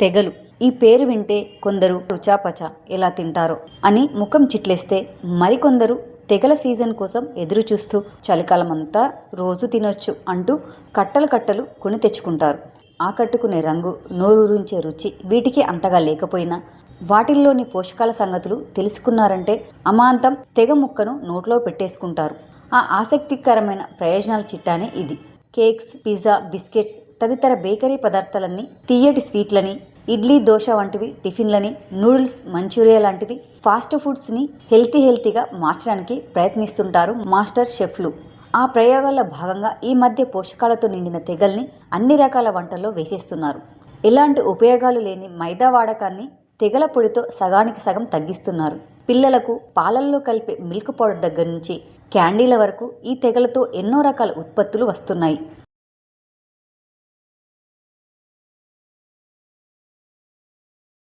తెగలు. ఈ పేరు వింటే కొందరు రుచాపచ ఎలా తింటారో అని ముఖం చిట్లేస్తే మరికొందరు తెగల సీజన్ కోసం ఎదురు చూస్తూ చలికాలం అంతా రోజు తినొచ్చు అంటూ కట్టలు కట్టలు కొని తెచ్చుకుంటారు. ఆకట్టుకునే రంగు నోరూరించే రుచి వీటికి అంతగా లేకపోయినా వాటిల్లోని పోషకాల సంగతులు తెలుసుకున్నారంటే అమాంతం తెగ ముక్కను నోట్లో పెట్టేసుకుంటారు. ఆ ఆసక్తికరమైన ప్రయోజనాల చిట్టానే ఇది. కేక్స్ పిజ్జా బిస్కెట్స్ తదితర బేకరీ పదార్థాలన్నీ తీయటి స్వీట్లని ఇడ్లీ దోశ వంటివి టిఫిన్లని నూడిల్స్ మంచూరియా లాంటివి ఫాస్ట్ ఫుడ్స్ని హెల్తీ హెల్తీగా మార్చడానికి ప్రయత్నిస్తుంటారు మాస్టర్ షెఫ్లు. ఆ ప్రయోగాల్లో భాగంగా ఈ మధ్య పోషకాలతో నిండిన తెగల్ని అన్ని రకాల వంటల్లో వేసేస్తున్నారు. ఎలాంటి ఉపయోగాలు లేని మైదా వాడకాన్ని తెగల పొడితో సగానికి సగం తగ్గిస్తున్నారు. పిల్లలకు పాలల్లో కలిపే మిల్క్ పౌడర్ దగ్గర నుంచి క్యాండీల వరకు ఈ తెగలతో ఎన్నో రకాల ఉత్పత్తులు వస్తున్నాయి.